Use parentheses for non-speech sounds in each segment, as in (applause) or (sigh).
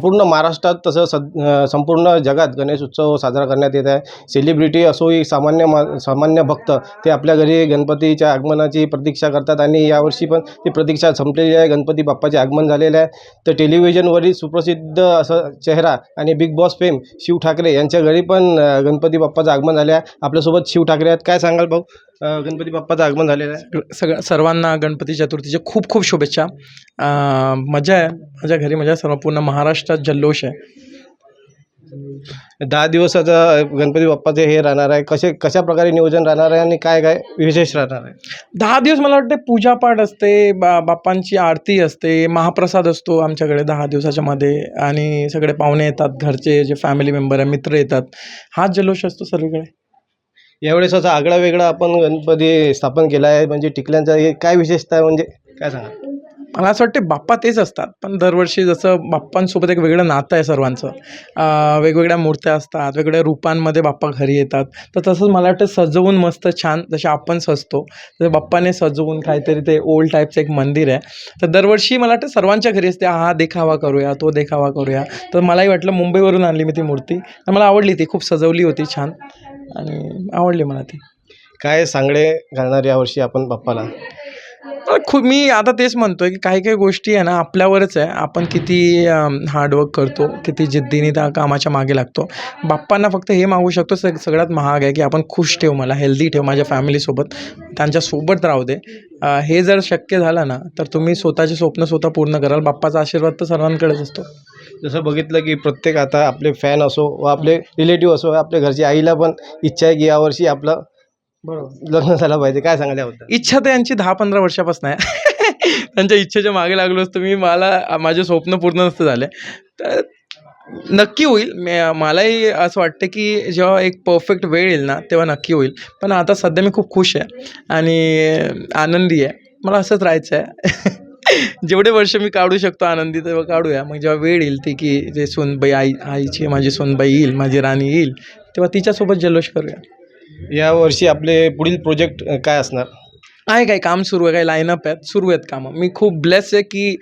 संपूर्ण महाराष्ट्रात तसं सद संपूर्ण जगात गणेश उत्सव साजरा करण्यात येत आहे. सेलिब्रिटी असोही सामान्य मा सामान्य भक्त ते आपल्या घरी गणपतीच्या आगमनाची प्रतीक्षा करतात आणि यावर्षी पण ती प्रतीक्षा संपलेली आहे. गणपती बाप्पाचे आगमन झालेले आहे. तर टेलिव्हिजनवरील सुप्रसिद्ध असं चेहरा आणि Bigg Boss fame Shiv Thakare यांच्या घरी पण गणपती बाप्पाचं आगमन झाले आहे. आपल्यासोबत शिव ठाकरे आहेत. काय सांगाल भाऊ? अ, गणपती बाप्पाचं आगमन झालेलं आहे. सगळ्या सर्वांना गणपती चतुर्थीच्या खूप खूप शुभेच्छा. अं, मजा आहे. माझ्या घरी मजा आहे. सर्व पूर्ण महाराष्ट्रात जल्लोष आहे. दहा दिवसाचा गणपती बाप्पाचे हे राहणार आहे. कसे कशा प्रकारे नियोजन राहणार आहे आणि काय काय विशेष राहणार आहे? दहा दिवस मला वाटते पूजापाठ असते बा बाप्पांची आरती असते महाप्रसाद असतो आमच्याकडे दहा दिवसाच्या मध्ये. आणि सगळे पाहुणे येतात घरचे जे फॅमिली मेंबर आहे मित्र येतात. हाच जल्लोष असतो सर्वीकडे. यावेळेस असा आगळा वेगळा आपण गणपती स्थापन केला आहे म्हणजे टिकल्यांचा हे काय विशेषता आहे म्हणजे? काय सांगा मला असं वाटते बाप्पा तेच असतात पण दरवर्षी जसं बाप्पांसोबत एक वेगळं नातं आहे सर्वांचं. अं, वेगवेगळ्या मूर्त्या असतात वेगवेगळ्या रूपांमध्ये बाप्पा घरी येतात. तर तसंच मला वाटतं सजवून मस्त छान जसे आपण सजतो तसं बाप्पाने सजवून काहीतरी ते ओल्ड टाईपचं एक मंदिर आहे. तर दरवर्षी मला वाटतं सर्वांच्या घरी असते हा देखावा करूया तो देखावा करूया. तर मलाही वाटलं मुंबईवरून आणली मी ती मूर्ती. तर मला आवडली ती खूप सजवली होती छान. आणि आवडली मला ती. काय सांगडे घालणार यावर्षी आपण बाप्पाला? खूप मी आता तेच म्हणतोय की काही काही गोष्टी आहे ना आपल्यावरच आहे. आपण किती हार्डवर्क करतो किती जिद्दीने त्या कामाच्या मागे लागतो. बाप्पांना फक्त हे मागू शकतो सग सगळ्यात महाग आहे की आपण खुश ठेव मला हेल्दी ठेव माझ्या फॅमिलीसोबत त्यांच्यासोबत राहू दे. हे जर शक्य झालं ना तर तुम्ही स्वतःचे स्वप्न स्वतः पूर्ण कराल. बाप्पाचा आशीर्वाद तर सर्वांकडेच असतो. जसं बघितलं की प्रत्येक आता आपले फॅन असो व आपले रिलेटिव्ह असो आपल्या घरची आईला पण इच्छा आहे की यावर्षी आपलं बरोबर. लग्न झालं पाहिजे काय सांगाल याबद्दल इच्छा तर यांची दहा पंधरा वर्षापासून आहे. (laughs) त्यांच्या इच्छेच्या मागे लागलो असतो मी मला माझे स्वप्न पूर्ण नसतं झाले. तर नक्की होईल. मे मलाही असं वाटतं की जेव्हा एक परफेक्ट वेळ येईल ना तेव्हा नक्की होईल. पण आता सध्या मी खूप खुश आहे आणि आनंदी आहे. मला असंच राहायचं आहे. (laughs) जेवढे वर्ष मी काढू शकतो आनंदी तेव्हा काढूया. मग जेव्हा वेळ येईल ती की जे सोनबाई आई आईची माझी सोनबाई येईल माझी राणी येईल तेव्हा तिच्यासोबत जल्लोष करूया. यावर्षी आपले पुढील प्रोजेक्ट काय असणार? आहे काही काम सुरू आहे काही लाईनअप आहेत सुरू आहेत कामं. मी खूप ब्लेस आहे की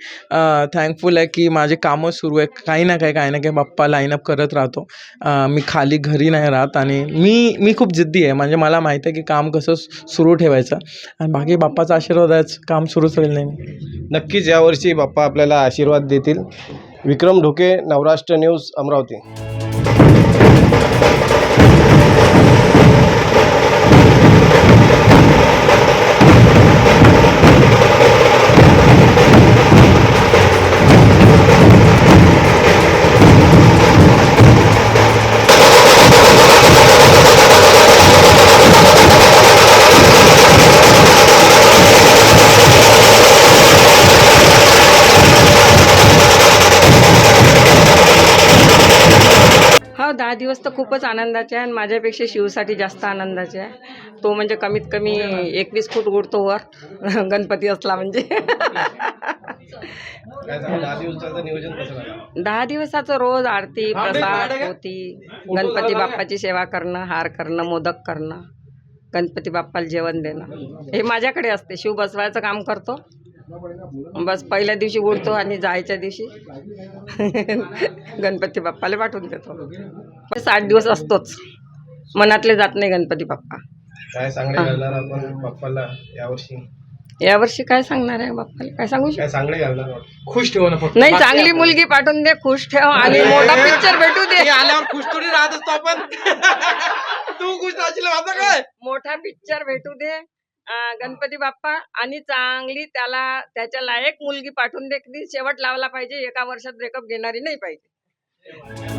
थँकफुल आहे की माझे कामं सुरू आहे काही ना काही काही ना काही बाप्पा लाईनअप करत राहतो. मी खाली घरी नाही राहत आणि मी मी खूप जिद्दी आहे. म्हणजे मला माहीत आहे की काम कसं सुरू ठेवायचं. आणि बाकी बाप्पाचा आशीर्वाद आहेच काम सुरूच राहील नेहमी नक्कीच यावर्षी बाप्पा आपल्याला आशीर्वाद देतील. विक्रम ढोके नवराष्ट्र न्यूज अमरावती. दिवस तर खूपच आनंदाचे आहे आणि माझ्यापेक्षा शिवसाठी जास्त आनंदाचे आहे. तो म्हणजे कमीत कमी एकवीस फूट उडतो वर. (laughs) गणपती असला म्हणजे? (laughs) दहा दिवसाचं रोज आरती प्रसाद होती गणपती बाप्पाची सेवा करणं हार करणं मोदक करणं गणपती बाप्पाला जेवण देणं. हे माझ्याकडे असते. शिव बसवायचं काम करतो. बस पहिल्या दिवशी उडतो आणि जायच्या दिवशी गणपती बाप्पाला पाठवून देतो. साठ दिवस असतोच. मनातले जात नाही गणपती बाप्पा. काय सांगडे घालणार आपण बाप्पाला यावर्षी? यावर्षी काय सांगणार आहे बाप्पाला? काय सांगू शकतो? खुश ठेवा नाही चांगली मुलगी पाठवून दे खुश ठेव आणि मोठा पिक्चर भेटू दे. आल्यावर खुश थोडी राहत असतो आपण. (laughs) तू खुश राहशील काय? मोठा पिक्चर भेटू दे. गणपती बाप्पा आणि चांगली त्याला त्याच्या लायक मुलगी पाठवून दे की शेवट लावला पाहिजे एका वर्षात ब्रेकअप घेणारी नाही पाहिजे.